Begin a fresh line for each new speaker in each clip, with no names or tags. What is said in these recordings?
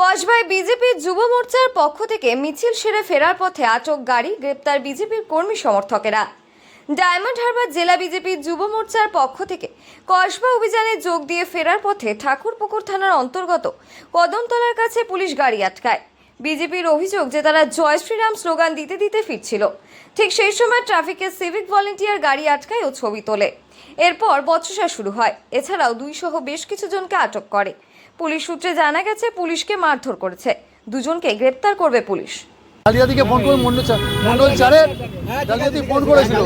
কসবায় বিজেপির যুব মোর্চার পক্ষ থেকে মিছিল সেরে ফেরার পথে আটক গাড়ি গ্রেপ্তার বিজেপির কর্মী সমর্থকেরা। ডায়মন্ড হারবার জেলা বিজেপির যুব মোর্চার পক্ষ থেকে কসবা অভিযানে যোগ দিয়ে ফেরার পথে ঠাকুরপুকুর থানার অন্তর্গত কদমতলার কাছে পুলিশ গাড়ি আটকায়। বিজেপির অভিযোগ যে তারা জয় শ্রীরাম স্লোগান দিতে দিতে ফিরছিল। ঠিক সেই সময় ট্রাফিকের সিভিক ভলেন্টিয়ার গাড়ি আটকায় ও ছবি তোলে। এরপর বচসা শুরু হয়। এছাড়াও দুইসহ বেশ কিছু জনকে আটক করে। পুলিশ সূত্রে জানা গেছে পুলিশকে মারধর করেছে। দুজনকে গ্রেপ্তার করবে পুলিশ।
ডালিয়াদিকে ফোন করে মন্ডল মন্ডল চারে ডালিয়াদি ফোন করেছিল।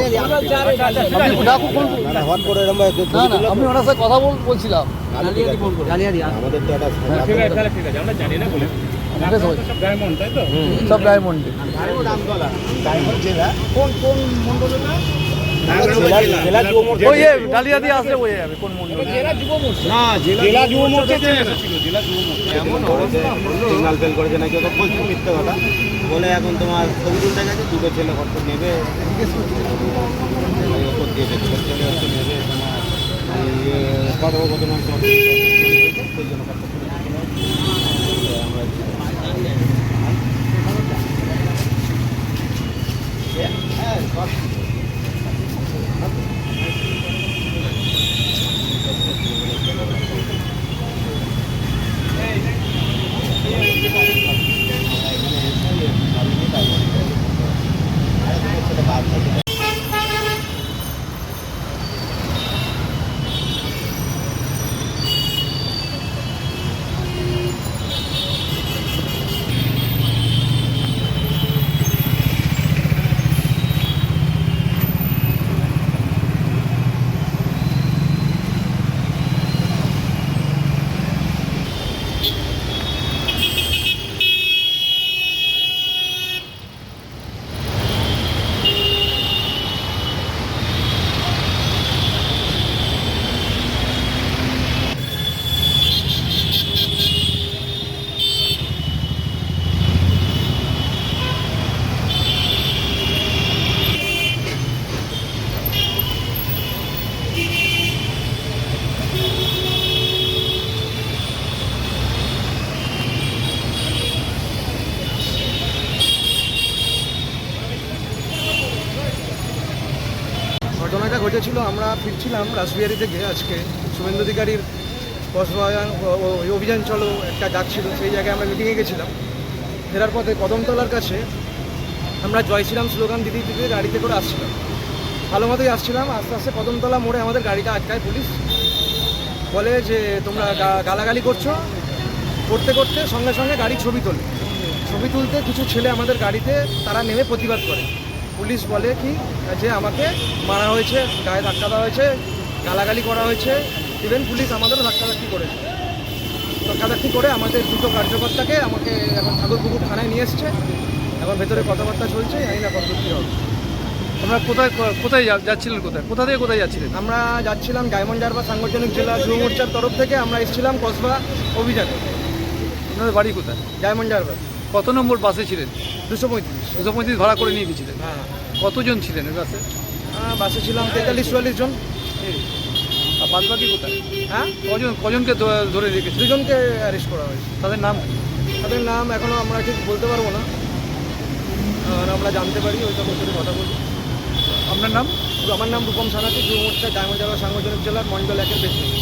আপনি ডাকু ফোন
হট করে এরকম
না না আমি ওনার সাথে কথা বল বলছিলাম।
আমাদের তো একটা
ঠিক আছে। তাহলে ঠিক আছে আমরা জানি না বলে। সব ডায়মন্ড তাই তো?
সব ডায়মন্ডে
জেলা। জেলা যুব মোর্চা
ওই এ, ডালিয়াদি আসলে ওই যাবে কোন মন্ডল
না জেলা যুব মোর্চা চেয়ে জেলা যুব মোর্চা
এমন সিগনাল ফেল করেছে নাকি ওটা বলছে মিথ্যে কথা বলে এখন তোমার ছবি তুলতে গেছে দুটো ছেলে কত নেবে এই ওপর দিয়ে ছেলে হচ্ছে নেবে তোমার সেই জন্য
ঘটনাটা ঘটেছিল, আমরা ফিরছিলাম রাসবিহারি থেকে আজকে। শুভেন্দু অধিকারীর কসবাগান অভিযান চলো একটা ডাক ছিল সেই জায়গায় আমরা মিটিংয়ে গেছিলাম। ফেরার পথে কদমতলার কাছে আমরা জয় স্লোগান দিতে দিতে গাড়িতে করে আসছিলাম। ভালো মতোই আসছিলাম, আস্তে আস্তে কদমতলা মোড়ে আমাদের গাড়িটা আটকায় পুলিশ। বলে যে, তোমরা গালাগালি করছ। করতে করতে সঙ্গে সঙ্গে গাড়ি ছবি তোলে। ছবি তুলতে কিছু ছেলে আমাদের গাড়িতে, তারা নেমে প্রতিবাদ করে। পুলিশ বলে কি যে আমাকে মারা হয়েছে গায়ে ধাক্কা দেওয়া হয়েছে গালাগালি করা হয়েছে। ইভেন পুলিশ আমাদেরও ধাক্কাধাক্কি করেছে ধাক্কাধাক্কি করে আমাদের দুটো কার্যকর্তাকে আমাকে এখন ঠাকুরপুকুর থানায় নিয়ে এসছে। এখন ভেতরে কথাবার্তা চলছে জানি না কত কী হবে।
আমরা কোথায় কোথায় যা- যাচ্ছিলেন কোথায়? কোথা থেকে কোথায় যাচ্ছিলেন?
আমরা যাচ্ছিলাম ডায়মন্ড হারবার সাংগঠনিক জেলা যুব মোর্চার তরফ থেকে আমরা এসেছিলাম কসবা অভিযানে।
আপনাদের বাড়ি কোথায়?
ডায়মন্ড হারবার
কত নম্বর বাসে ছিলেন?
দুশো পঁয়ত্রিশ।
দুশো পঁয়ত্রিশ ভাড়া করে নিয়ে গেছিলেন।
হ্যাঁ।
কতজন ছিলেন বাসে
বাসে ছিলাম তেতাল্লিশ চুয়াল্লিশ জন।
আর বাদ বাকি কোথায়?
হ্যাঁ?
কজন কজনকে ধরে রেখেছিলেন?
দুজনকে অ্যারেস্ট করা হয়েছে।
তাদের নাম?
তাদের নাম এখনও আমরা ঠিক বলতে পারব না। আর আমরা জানতে পারি ওই তখন সাথে কথা বলব
আপনার নাম?
আমার নাম রূপম সানাতি যুব মোর্চা ডায়মন্ড হারবার সাংগঠনিক জেলার মন্ডল একের প্রেসিডেন্ট